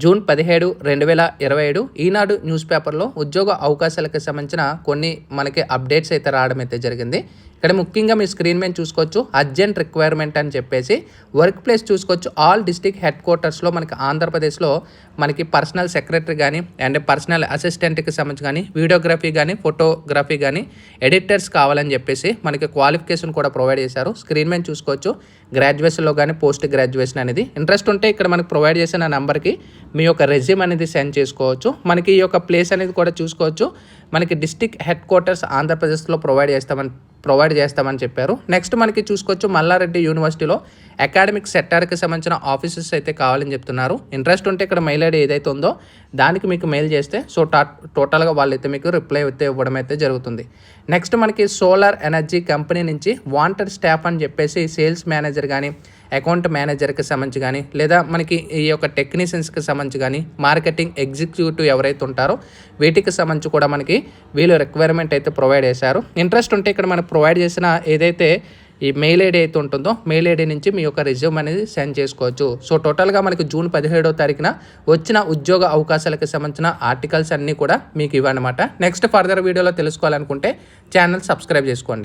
June పదిహేడు రెండు వేల ఇరవై ఏడు ఈనాడు న్యూస్ పేపర్లో ఉద్యోగ అవకాశాలకు సంబంధించిన కొన్ని మనకి అప్డేట్స్ అయితే రావడం అయితే జరిగింది. ఇక్కడ ముఖ్యంగా మీ స్క్రీన్ మీద చూసుకోవచ్చు అర్జెంట్ రిక్వైర్మెంట్ అని చెప్పేసి వర్క్ ప్లేస్ చూసుకోవచ్చు. ఆల్ డిస్టిక్ హెడ్ క్వార్టర్స్లో మనకి ఆంధ్రప్రదేశ్లో మనకి పర్సనల్ సెక్రటరీ కానీ అండ్ పర్సనల్ అసిస్టెంట్కి సంబంధించి కానీ వీడియోగ్రఫీ కానీ ఫోటోగ్రఫీ కానీ ఎడిటర్స్ కావాలని చెప్పేసి మనకి క్వాలిఫికేషన్ కూడా ప్రొవైడ్ చేశారు. స్క్రీన్ మీద చూసుకోవచ్చు గ్రాడ్యుయేషన్లో కానీ పోస్ట్ గ్రాడ్యుయేషన్ అనేది. ఇంట్రెస్ట్ ఉంటే ఇక్కడ మనకి ప్రొవైడ్ చేసిన నెంబర్కి మీ యొక్క రెజ్యూమ్ అనేది సెండ్ చేసుకోవచ్చు. మనకి ఈ యొక్క ప్లేస్ అనేది కూడా చూసుకోవచ్చు. మనకి డిస్టిక్ హెడ్ క్వార్టర్స్ ఆంధ్రప్రదేశ్లో ప్రొవైడ్ చేస్తామని ప్రొవైడ్ చేస్తామని చెప్పారు. నెక్స్ట్ మనకి చూసుకోవచ్చు మల్లారెడ్డి యూనివర్సిటీలో అకాడమిక్ సెక్టార్కి సంబంధించిన ఆఫీసెస్ అయితే కావాలని చెప్తున్నారు. ఇంట్రెస్ట్ ఉంటే ఇక్కడ మెయిల్ ఐడి ఏదైతే ఉందో దానికి మీకు మెయిల్ చేస్తే సో టా టోటల్గా వాళ్ళైతే మీకు రిప్లై అయితే ఇవ్వడం అయితే జరుగుతుంది. నెక్స్ట్ మనకి సోలార్ ఎనర్జీ కంపెనీ నుంచి వాంటెడ్ స్టాఫ్ అని చెప్పేసి సేల్స్ మేనేజర్ కానీ అకౌంట్ మేనేజర్కి సంబంధించి కానీ లేదా మనకి ఈ యొక్క టెక్నీషియన్స్కి సంబంధించి కానీ మార్కెటింగ్ ఎగ్జిక్యూటివ్ ఎవరైతే ఉంటారో వీటికి సంబంధించి కూడా మనకి వీళ్ళు రిక్వైర్మెంట్ అయితే ప్రొవైడ్ చేశారు. ఇంట్రెస్ట్ ఉంటే ఇక్కడ మనం ప్రొవైడ్ చేసిన ఏదైతే ఈ మెయిల్ ఐడి అయితే ఉంటుందో మెయిల్ ఐడి నుంచి మీ యొక్క రిజ్యూమ్ అనేది సెండ్ చేసుకోవచ్చు. సో టోటల్గా మనకి జూన్ పదిహేడో తారీఖున వచ్చిన ఉద్యోగ అవకాశాలకు సంబంధించిన ఆర్టికల్స్ అన్నీ కూడా మీకు ఇవ్వనమాట. నెక్స్ట్ ఫర్దర్ వీడియోలో తెలుసుకోవాలనుకుంటే ఛానల్ సబ్స్క్రైబ్ చేసుకోండి.